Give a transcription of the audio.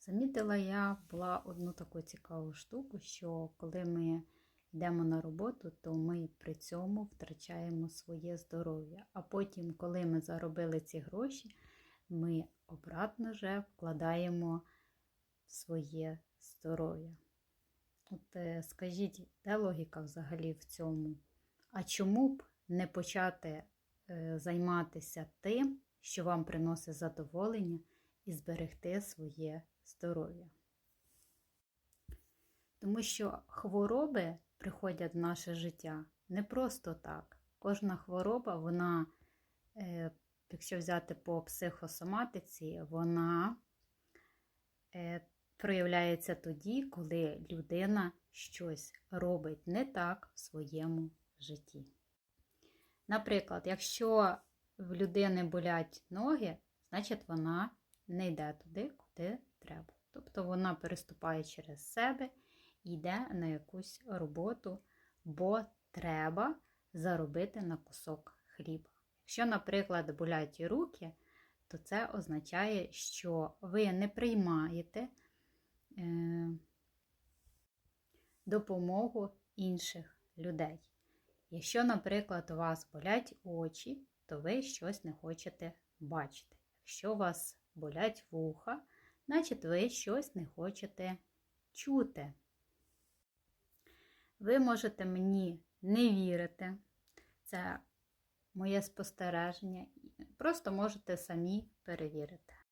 Замітила я була одну таку цікаву штуку, що коли ми йдемо на роботу, то ми при цьому втрачаємо своє здоров'я. А потім, коли ми заробили ці гроші, ми обратно вже вкладаємо своє здоров'я. От е, скажіть, де логіка взагалі в цьому? А чому б не почати е, займатися тим, що вам приносить задоволення, і зберегти своє здоров'я? Тому що хвороби приходять в наше життя не просто так. Кожна хвороба, вона, е, якщо взяти по психосоматиці, вона е, проявляється тоді, коли людина щось робить не так в своєму житті. Наприклад, якщо в людини болять ноги, значить вона не йде туди, куди треба. Тобто вона переступає через себе і йде на якусь роботу, бо треба заробити на кусок хліба. Якщо, наприклад, болять руки, то це означає, що ви не приймаєте е, допомогу інших людей. Якщо, наприклад, у вас болять очі, то ви щось не хочете бачити. Якщо у вас болять вуха, значить ви щось не хочете чути. Ви можете мені не вірити. Це моє спостереження. Просто можете самі перевірити.